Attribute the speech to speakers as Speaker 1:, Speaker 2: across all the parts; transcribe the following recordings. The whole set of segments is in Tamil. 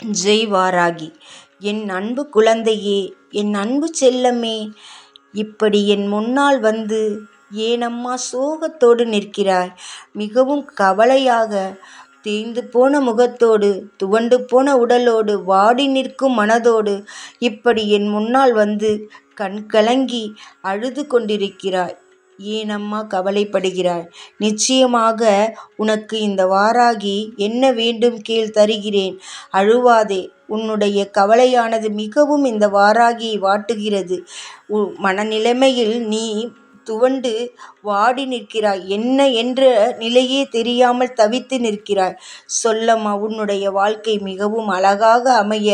Speaker 1: ஜெய் வாராகி என் அன்பு குழந்தையே என் அன்பு செல்லமே இப்படி என் முன்னால் வந்து ஏனம்மா சோகத்தோடு நிற்கிறாய். மிகவும் கவலையாக தேய்ந்து போன முகத்தோடு துவண்டு போன உடலோடு வாடி நிற்கும் மனதோடு இப்படி என் முன்னால் வந்து கண் கலங்கி அழுது கொண்டிருக்கிறாய். ஏனம்மா கவலைப்படுகிறாய்? நிச்சயமாக உனக்கு இந்த வாராகி என்ன வேண்டும் கேள் தருகிறேன். அழுவாதே உன்னுடைய கவலையானது மிகவும் இந்த வாராகியை வாட்டுகிறது. மனநிலைமையில் நீ துவண்டு வாடி நிற்கிறாய். என்ன என்ற நிலையே தெரியாமல் தவித்து நிற்கிறாய். சொல்லம்மா உன்னுடைய வாழ்க்கை மிகவும் அழகாக அமைய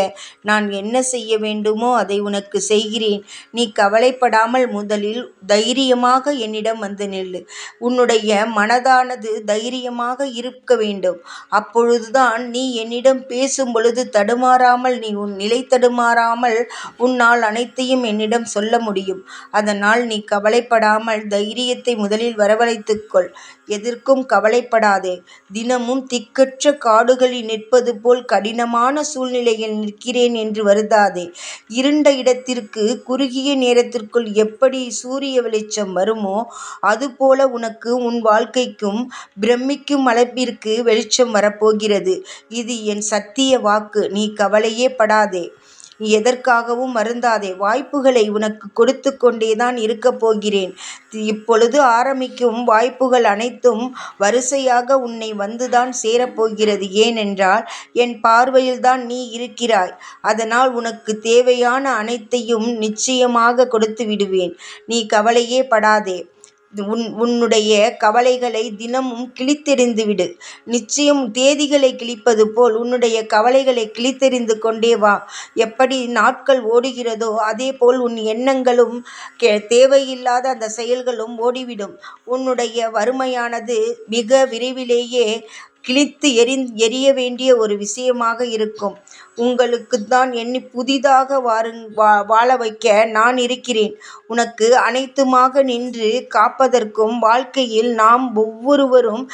Speaker 1: நான் என்ன செய்ய வேண்டுமோ அதை உனக்கு செய்கிறேன். நீ கவலைப்படாமல் முதலில் தைரியமாக என்னிடம் வந்து நில்லு. உன்னுடைய மனதானது தைரியமாக இருக்க வேண்டும். அப்பொழுதுதான் நீ என்னிடம் பேசும் பொழுது தடுமாறாமல் நீ உன் நிலை தடுமாறாமல் உன்னால் அனைத்தையும் என்னிடம் சொல்ல முடியும். அதனால் நீ கவலைப்படாமல் தைரியத்தை முதலில் வரவழைத்துக்கொள். எதற்கும் கவலைப்படாதே. தினமும் திக்கற்ற காடுகளில் நிற்பது போல் கடினமான சூழ்நிலையில் நிற்கிறேன் என்று வருந்தாதே. இருண்ட இடத்திற்கு குறுகிய நேரத்திற்குள் எப்படி சூரிய வெளிச்சம் வருமோ அதுபோல உனக்கு உன் வாழ்க்கைக்கும் பிரமிக்கும் அளவிற்கு வெளிச்சம் வரப்போகிறது. இது என் சத்திய வாக்கு. நீ கவலையே படாதே. நீ எதற்காகவும் வருந்தாதே வாய்ப்புகளை உனக்கு கொடுத்து கொண்டேதான் இருக்கப் போகிறேன். இப்பொழுது ஆரம்பிக்கும் வாய்ப்புகள் அனைத்தும் வரிசையாக உன்னை வந்துதான் சேரப்போகிறது ஏனென்றால் என் பார்வையில்தான் நீ இருக்கிறாய். அதனால் உனக்கு தேவையான அனைத்தையும் நிச்சயமாக கொடுத்து விடுவேன். நீ கவலையே படாதே. உன் உன்னுடைய கவலைகளை தினமும் கிழித்தெறிந்து விடு. நிச்சயம் தேதிகளை கிழிப்பது போல் உன்னுடைய கவலைகளை கிழித்தெறிந்து கொண்டே வா. எப்படி நாட்கள் ஓடுகிறதோ அதே போல் உன் எண்ணங்களும் கே தேவையில்லாத அந்த செயல்களும் ஓடிவிடும். உன்னுடைய வறுமையானது மிக விரைவிலேயே கிழித்து எரி எரிய வேண்டிய ஒரு விஷயமாக இருக்கும். உங்களுக்கு தான் எண்ணி புதிதாக வாருங் வா வாழ வைக்க நான் இருக்கிறேன். உனக்கு அனைத்துமாக நின்று காப்பதற்கும் வாழ்க்கையில் நாம் ஒவ்வொருவரும்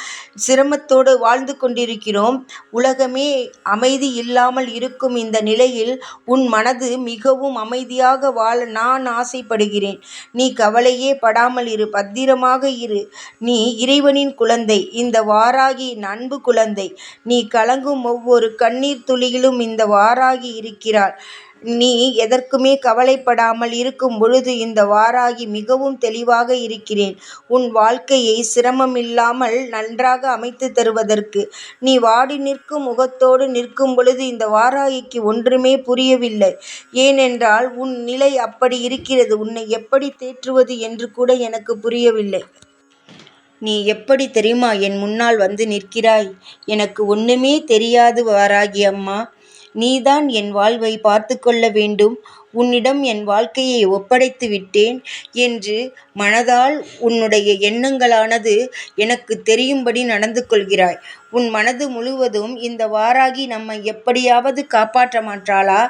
Speaker 1: சிரமத்தோடு வாழ்ந்து கொண்டிருக்கிறோம். உலகமே அமைதி இல்லாமல் இருக்கும் இந்த நிலையில் உன் மனது மிகவும் அமைதியாக வாழ நான் ஆசைப்படுகிறேன். நீ கவலையே படாமல் இரு பத்திரமாக இரு. நீ இறைவனின் குழந்தை. இந்த வாராகி அன்பு குழந்தை. நீ கலங்கும் ஒவ்வொரு கண்ணீர் துளியிலும் இந்த வாராகி இருக்கிறாள். நீ எதற்குமே கவலைப்படாமல் இருக்கும் பொழுது இந்த வாராகி மிகவும் தெளிவாக இருக்கிறேன். உன் வாழ்க்கையை சிரமமில்லாமல் நன்றாக அமைத்து தருவதற்கு. நீ வாடி நிற்கும் முகத்தோடு நிற்கும் பொழுது இந்த வாராகிக்கு ஒன்றுமே புரியவில்லை. ஏனென்றால் உன் நிலை அப்படி இருக்கிறது. உன்னை எப்படி தேற்றுவது என்று கூட எனக்கு புரியவில்லை. நீ எப்படி தெரியுமா என் முன்னால் வந்து நிற்கிறாய்? எனக்கு ஒன்றுமே தெரியாது வாராகி அம்மா. நீதான் என் வாழ்வை பார்த்து கொள்ள வேண்டும். உன்னிடம் என் வாழ்க்கையை ஒப்படைத்து விட்டேன் என்று மனதால் உன்னுடைய எண்ணங்களானது எனக்கு தெரியும்படி நடந்து கொள்கிறாய். உன் மனது முழுவதும் இந்த வாராகி நம்மை எப்படியாவது காப்பாற்ற மாட்டாளா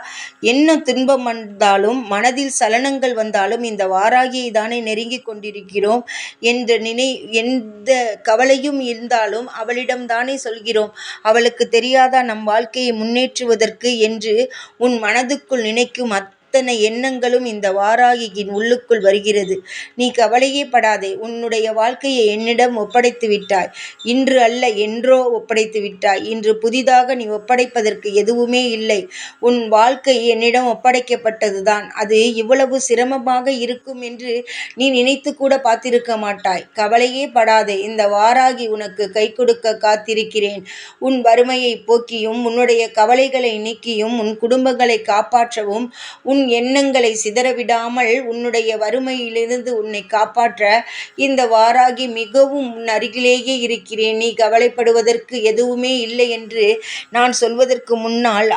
Speaker 1: என்ன துன்பம் வந்தாலும் மனதில் சலனங்கள் வந்தாலும் இந்த வாராகியை தானே நெருங்கி கொண்டிருக்கிறோம் என்ற நினை எந்த கவலையும் இருந்தாலும் அவளிடம் தானே சொல்கிறோம். அவளுக்கு தெரியாதா நம் வாழ்க்கையை முன்னேற்றுவதற்கு என்று உன் மனதுக்குள் நினைக்கும் அத்தனை எண்ணங்களும் இந்த வாராகியின் உள்ளுக்குள் வருகிறது. நீ கவலையே படாதே. உன்னுடைய வாழ்க்கையை என்னிடம் ஒப்படைத்து விட்டாய். இன்று அல்ல என்றோ ஒப்படைத்து விட்டாய். இன்று புதிதாக நீ ஒப்படைப்பதற்கு எதுவுமே இல்லை. உன் வாழ்க்கை என்னிடம் ஒப்படைக்கப்பட்டதுதான். அது இவ்வளவு சிரமமாக இருக்கும் என்று நீ நினைத்து கூட பார்த்திருக்க மாட்டாய். கவலையே படாதே. இந்த வாராகி உனக்கு கை கொடுக்க காத்திருக்கிறேன். உன் வறுமையை போக்கியும் உன்னுடைய கவலைகளை நீக்கியும் உன் குடும்பங்களை காப்பாற்றவும் உன் உன் எண்ணங்களை சிதறவிடாமல் உன்னுடைய வறுமையிலிருந்து உன்னை காப்பாற்ற இந்த வாராகி மிகவும் உன் அருகிலேயே இருக்கிறேன். நீ கவலைப்படுவதற்கு எதுவுமே இல்லை என்று நான் சொல்வதற்கு முன்னால்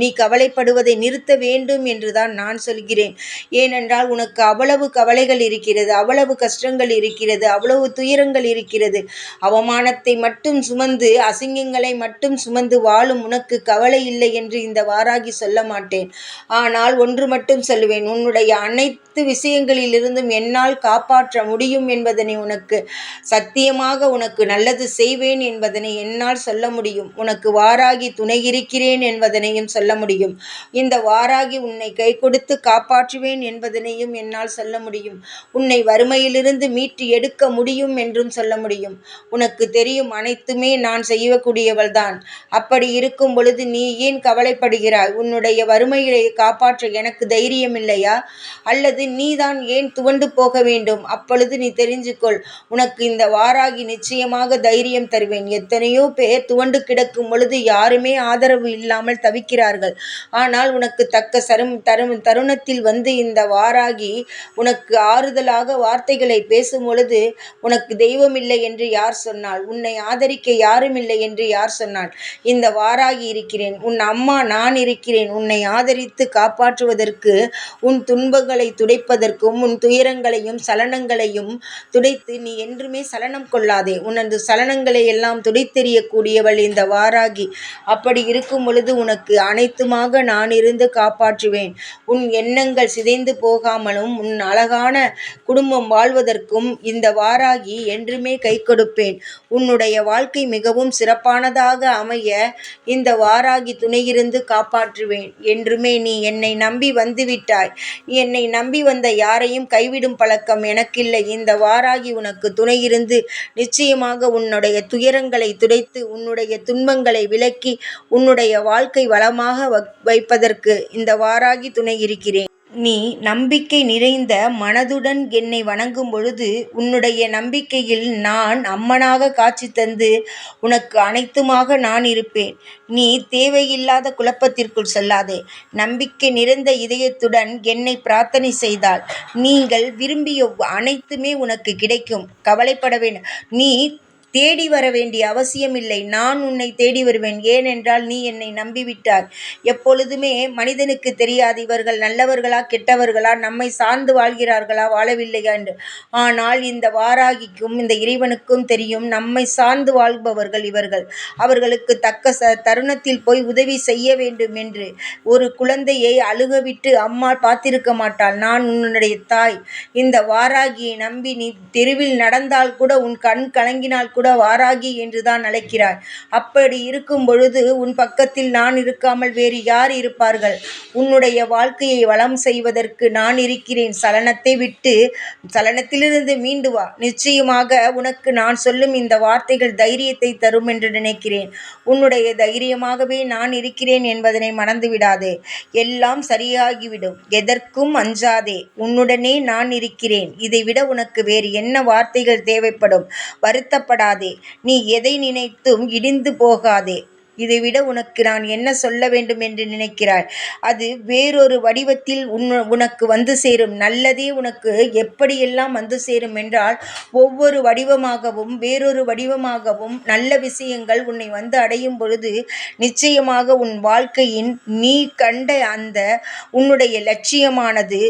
Speaker 1: நீ கவலைப்படுவதை நிறுத்த வேண்டும் என்றுதான் நான் சொல்கிறேன். ஏனென்றால் உனக்கு அவ்வளவு கவலைகள் இருக்கிறது அவ்வளவு கஷ்டங்கள் இருக்கிறது அவ்வளவு துயரங்கள் இருக்கிறது. அவமானத்தை மட்டும் சுமந்து அசிங்கங்களை மட்டும் சுமந்து வாழும் உனக்கு கவலை இல்லை என்று இந்த வாராகி சொல்ல மாட்டேன். ஆனால் ஒன்று ஒன்று மட்டும் சொல்லுவேன் உன்னுடைய அனைத்து விஷயங்களிலிருந்தும் என்னால் காப்பாற்ற முடியும் என்பதனை உனக்கு சத்தியமாக உனக்கு நல்லது செய்வேன் என்பதனை என்னால் சொல்ல முடியும். உனக்கு வாராகி துணை இருக்கிறேன் என்பதனையும் சொல்ல முடியும். இந்த வாராகி உன்னை கை கொடுத்து காப்பாற்றுவேன் என்பதனையும் என்னால் சொல்ல முடியும். உன்னை வறுமையிலிருந்து மீட்டு எடுக்க முடியும் என்றும் சொல்ல முடியும். உனக்கு தெரியும் அனைத்துமே நான் செய்யக்கூடியவள்தான். அப்படி இருக்கும் பொழுது நீ ஏன் கவலைப்படுகிறாய்? உன்னுடைய வறுமையை காப்பாற்ற எனக்கு தைரியம் இல்லையா? அல்லது நீதான் ஏன் துவண்டு போக வேண்டும்? அப்பொழுது நீ தெரிஞ்சுக்கொள். உனக்கு இந்த வாராகி நிச்சயமாக தைரியம் தருவேன். எத்தனை எத்தனையோ பேர் துவண்டு கிடக்கும் பொழுது யாருமே ஆதரவு இல்லாமல் தவிக்கிறார்கள். ஆனால் உனக்கு தக்க சரும் தரும் தருணத்தில் வந்து இந்த வாராகி உனக்கு ஆறுதலாக வார்த்தைகளை பேசும் பொழுது உனக்கு தெய்வம் இல்லை என்று யார் சொன்னால் உன்னை ஆதரிக்க யாரும் இல்லை என்று யார் சொன்னால் இந்த வாராகி இருக்கிறேன். உன் அம்மா நான் இருக்கிறேன். உன்னை ஆதரித்து காப்பாற்றுவதற்கு உன் துன்பங்களை துடைப்பதற்கும் உன் துயரங்களையும் சலனங்களையும் துடைத்து நீ என்றுமே சலனம் கொள்ளாதே. உனது சலனங்களை எல்லாம் துடைத்து தெரியக்கூடியவள் இந்த வாராகி. அப்படி இருக்கும் பொழுது உனக்கு அனைத்துமாக நான் இருந்து காப்பாற்றுவேன். உன் எண்ணங்கள் சிதைந்து போகாமலும் உன் அழகான குடும்பம் வாழ்வதற்கும் இந்த வாராகி என்றுமே கை கொடுப்பேன். உன்னுடைய வாழ்க்கை மிகவும் சிறப்பானதாக அமைய இந்த வாராகி துணையிருந்து காப்பாற்றுவேன். என்றுமே நீ என்னை நம்பி வந்துவிட்டாய். என்னை நம்பி வந்த யாரையும் கைவிடும் பழக்கம் எனக்கில்லை. இந்த வாராகி உனக்கு துணையிருந்து நிச்சயமாக உன்னுடைய துயரங்களை துடைத்து உன்னுடைய துன்பங்களை விலக்கி உன்னுடைய வாழ்க்கை வளமாக வைப்பதற்கு இந்த வாராகி துணை இருக்கிறேன். நீ நம்பிக்கை நிறைந்த மனதுடன் என்னை வணங்கும் பொழுது உன்னுடைய நம்பிக்கையில் நான் அம்மனாக காட்சி தந்து உனக்கு அனைத்துமாக நான் இருப்பேன். நீ தேவையில்லாத குழப்பத்திற்குள் செல்லாதே. நம்பிக்கை நிறைந்த இதயத்துடன் என்னை பிரார்த்தனை செய்தால் நீங்கள் விரும்பிய அனைத்துமே உனக்கு கிடைக்கும். கவலைப்பட வேண்டும் நீ தேடி வர வேண்டிய அவசியமில்லை. நான் உன்னை தேடி வருவேன். ஏனென்றால் நீ என்னை நம்பிவிட்டாய். எப்பொழுதுமே மனிதனுக்கு தெரியாது இவர்கள் நல்லவர்களா கெட்டவர்களா நம்மை சார்ந்து வாழ்கிறார்களா வாழவில்லையா என்று. ஆனால் இந்த வாராகிக்கும் இந்த இறைவனுக்கும் தெரியும் நம்மை சார்ந்து வாழ்பவர்கள் இவர்கள். அவர்களுக்கு தக்க ச தருணத்தில் போய் உதவி செய்ய வேண்டும் என்று. ஒரு குழந்தையை அழுகவிட்டு அம்மா பார்த்திருக்க மாட்டாள். நான் உன்னுடைய தாய். இந்த வாராகியை நம்பி நீ தெருவில் நடந்தால் கூட உன் கண் கலங்கினால் கூட வாராகி என்றுதான் அழைக்கிறாய். அப்படி இருக்கும் பொழுது உன் பக்கத்தில் நான் இருக்காமல் வேறு யார் இருப்பார்கள்? உன்னுடைய வாழ்க்கையை வளம் செய்வதற்கு நான் இருக்கிறேன். சலனத்தை விட்டு சலனத்திலிருந்து மீண்டு வா. நிச்சயமாக உனக்கு நான் சொல்லும் இந்த வார்த்தைகள் தைரியத்தை தரும் என்று நினைக்கிறேன். உன்னுடைய தைரியமாகவே நான் இருக்கிறேன் என்பதனை மறந்து விடாதே. எல்லாம் சரியாகிவிடும். எதற்கும் அஞ்சாதே. உன்னுடனே நான் இருக்கிறேன். இதைவிட உனக்கு வேறு என்ன வார்த்தைகள் தேவைப்படும்? வருத்தப்படாதே விடாதே நீ எதை நினைத்தும் இடிந்து போகாதே. இதைவிட உனக்கு நான் என்ன சொல்ல வேண்டும் என்று நினைக்கிறாய்? அது வேறொரு வடிவத்தில் உன் உனக்கு வந்து சேரும். நல்லதே உனக்கு எப்படியெல்லாம் வந்து சேரும் என்றால் ஒவ்வொரு வடிவமாகவும் வேறொரு வடிவமாகவும் நல்ல விஷயங்கள் உன்னை வந்து அடையும் பொழுது நிச்சயமாக உன் வாழ்க்கையின் நீ கண்ட அந்த உன்னுடைய லட்சியமானது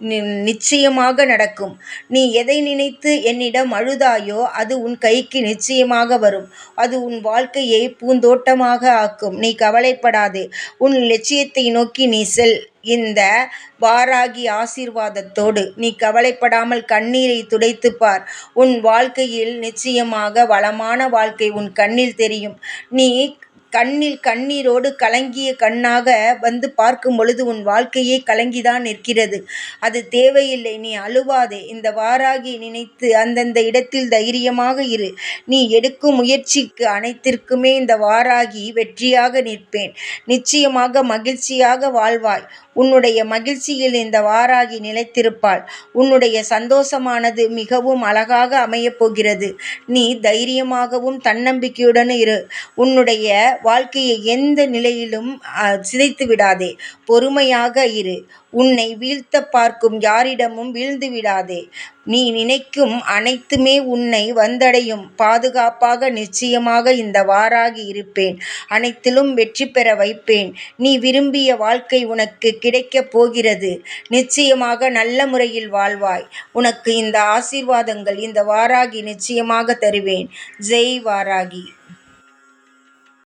Speaker 1: நிச்சயமாக நடக்கும். நீ எதை நினைத்து என்னிடம் அழுதாயோ அது உன் கைக்கு நிச்சயமாக வரும். அது உன் வாழ்க்கையை பூந்தோட்டமாக ஆக்கும். நீ கவலைப்படாதே. உன் லட்சியத்தை நோக்கி நீ செல். இந்த வாராகி ஆசீர்வாதத்தோடு நீ கவலைப்படாமல் கண்ணீரை துடைத்து பார். உன் வாழ்க்கையில் நிச்சயமாக வளமான வாழ்க்கை உன் கண்ணில் தெரியும். நீ கண்ணில் கண்ணீரோடு கலங்கிய கண்ணாக வந்து பார்க்கும் பொழுது உன் வாழ்க்கையே கலங்கிதான் நிற்கிறது. அது தேவையில்லை நீ அழுவாதே. இந்த வாராகி நினைத்து அந்தந்த இடத்தில் தைரியமாக இரு. நீ எடுக்கும் முயற்சிக்கு அனைத்திற்குமே இந்த வாராகி வெற்றியாக நிற்பேன். நிச்சயமாக மகிழ்ச்சியாக வாழ்வாய். உன்னுடைய மகிழ்ச்சியில் இந்த வாராகி நிலைத்திருப்பாள். உன்னுடைய சந்தோஷமானது மிகவும் அழகாக அமையப் போகிறது. நீ தைரியமாகவும் தன்னம்பிக்கையுடன் இரு. உன்னுடைய வாழ்க்கையை எந்த நிலையிலும் சிதைத்து விடாதே. பொறுமையாக இரு. உன்னை வீழ்த்த பார்க்கும் யாரிடமும் வீழ்ந்து விடாதே. நீ நினைக்கும் அனைத்துமே உன்னை வந்தடையும். பாதுகாப்பாக நிச்சயமாக இந்த வாராகி இருப்பேன். அனைத்திலும் வெற்றி பெற வைப்பேன். நீ விரும்பிய வாழ்க்கை உனக்கு கிடைக்கப் போகிறது. நிச்சயமாக நல்ல முறையில் வாழ்வாய். உனக்கு இந்த ஆசீர்வாதங்கள் இந்த வாராகி நிச்சயமாக தருவேன். ஜெய் வாராகி.